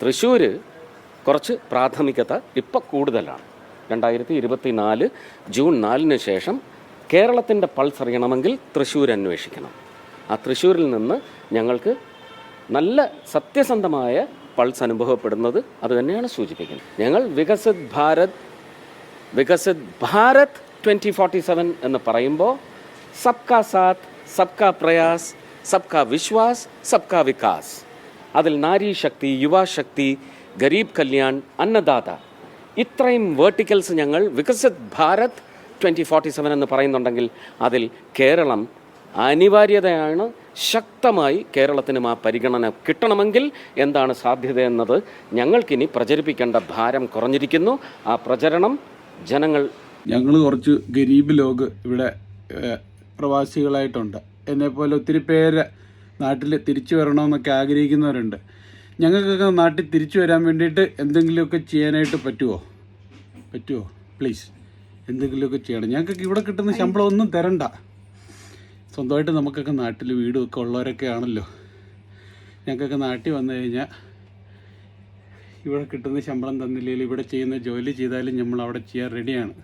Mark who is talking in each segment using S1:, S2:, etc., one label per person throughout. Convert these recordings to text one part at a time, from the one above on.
S1: തൃശ്ശൂർ കുറച്ച് പ്രാഥമികത ഇപ്പം കൂടുതലാണ്. രണ്ടായിരത്തി ഇരുപത്തി നാല് ജൂൺ നാലിന് ശേഷം കേരളത്തിന്റെ പൾസ് അറിയണമെങ്കിൽ തൃശ്ശൂർ അന്വേഷിക്കണം. ആ തൃശ്ശൂരിൽ നിന്ന് ഞങ്ങൾക്ക് നല്ല സത്യസന്ധമായ പൾസ് അനുഭവപ്പെടുന്നത് അതുതന്നെയാണ് സൂചിപ്പിക്കുന്നത്. ഞങ്ങൾ Viksit Bharat Viksit Bharat twenty forty seven എന്ന് പറയുമ്പോൾ സബ്കാ സാത്ത് സബ്കാ പ്രയാസ് സബ്കാ വിശ്വാസ് സബ്കാ വികാസ്. അതിൽ നാരി ശക്തി യുവാശക്തി ഗരീബ് കല്യാൺ അന്നദാത. ഇത്രയും വേർട്ടിക്കൽസ് ഞങ്ങൾ Viksit Bharat twenty forty seven എന്ന് പറയുന്നുണ്ടെങ്കിൽ അതിൽ കേരളം അനിവാര്യതയാണ്. ശക്തമായി കേരളത്തിനും ആ പരിഗണന കിട്ടണമെങ്കിൽ എന്താണ് സാധ്യതയെന്നത് ഞങ്ങൾക്കിനി പ്രചരിപ്പിക്കേണ്ട ഭാരം കുറഞ്ഞിരിക്കുന്നു. ആ പ്രചരണം ജനങ്ങൾ
S2: ഞങ്ങൾ കുറച്ച് ഗരീബ് ലോക് ഇവിടെ പ്രവാസികളായിട്ടുണ്ട്. എന്നെപ്പോലെ ഒത്തിരി പേര് നാട്ടിൽ തിരിച്ചു വരണമെന്നൊക്കെ ആഗ്രഹിക്കുന്നവരുണ്ട്. ഞങ്ങൾക്കൊക്കെ നാട്ടിൽ തിരിച്ചു വരാൻ വേണ്ടിയിട്ട് എന്തെങ്കിലുമൊക്കെ ചെയ്യാനായിട്ട് പറ്റുമോ പറ്റുമോ പ്ലീസ് എന്തെങ്കിലുമൊക്കെ ചെയ്യണം. ഞങ്ങൾക്കൊക്കെ ഇവിടെ കിട്ടുന്ന ശമ്പളം ഒന്നും തരണ്ട. സ്വന്തമായിട്ട് നമുക്കൊക്കെ നാട്ടിൽ വീടും ഒക്കെ ഉള്ളവരൊക്കെ ആണല്ലോ. ഞങ്ങൾക്കൊക്കെ നാട്ടിൽ വന്നു കഴിഞ്ഞാൽ ഇവിടെ കിട്ടുന്ന ശമ്പളം തന്നില്ലെങ്കിൽ ഇവിടെ ചെയ്യുന്ന ജോലി ചെയ്താലും നമ്മൾ അവിടെ ചെയ്യാൻ റെഡിയാണ്.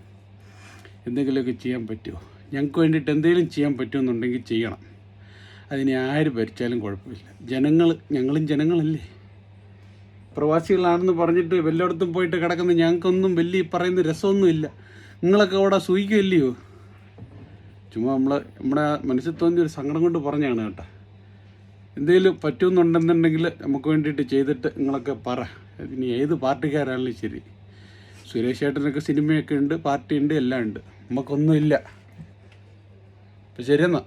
S2: എന്തെങ്കിലുമൊക്കെ ചെയ്യാൻ പറ്റുമോ ഞങ്ങൾക്ക് വേണ്ടിയിട്ട് എന്തെങ്കിലും ചെയ്യാൻ പറ്റുമെന്നുണ്ടെങ്കിൽ ചെയ്യണം. അതിനെ ആര് ഭരിച്ചാലും കുഴപ്പമില്ല. ജനങ്ങൾ ഞങ്ങളും ജനങ്ങളല്ലേ? പ്രവാസികളാണെന്ന് പറഞ്ഞിട്ട് വല്ലയിടത്തും പോയിട്ട് കിടക്കുന്ന ഞങ്ങൾക്കൊന്നും വലിയ പറയുന്ന രസമൊന്നുമില്ല. നിങ്ങളൊക്കെ അവിടെ സൂഹിക്കുമല്ലയോ ചുമ്മാ നമ്മളെ നമ്മുടെ മനസ്സിൽ തോന്നിയ ഒരു സങ്കടം കൊണ്ട് പറഞ്ഞാണ് കേട്ടോ. എന്തെങ്കിലും പറ്റുമെന്നുണ്ടെന്നുണ്ടെങ്കിൽ നമുക്ക് വേണ്ടിയിട്ട് ചെയ്തിട്ട് നിങ്ങളൊക്കെ പറ. ഇനി ഏത് പാർട്ടിക്കാരാണെങ്കിലും ശരി. സുരേഷ് ഏട്ടനൊക്കെ സിനിമയൊക്കെ ഉണ്ട് പാർട്ടി ഉണ്ട് എല്ലാം ഉണ്ട്. നമുക്കൊന്നുമില്ല. അപ്പം ശരിയെന്നാ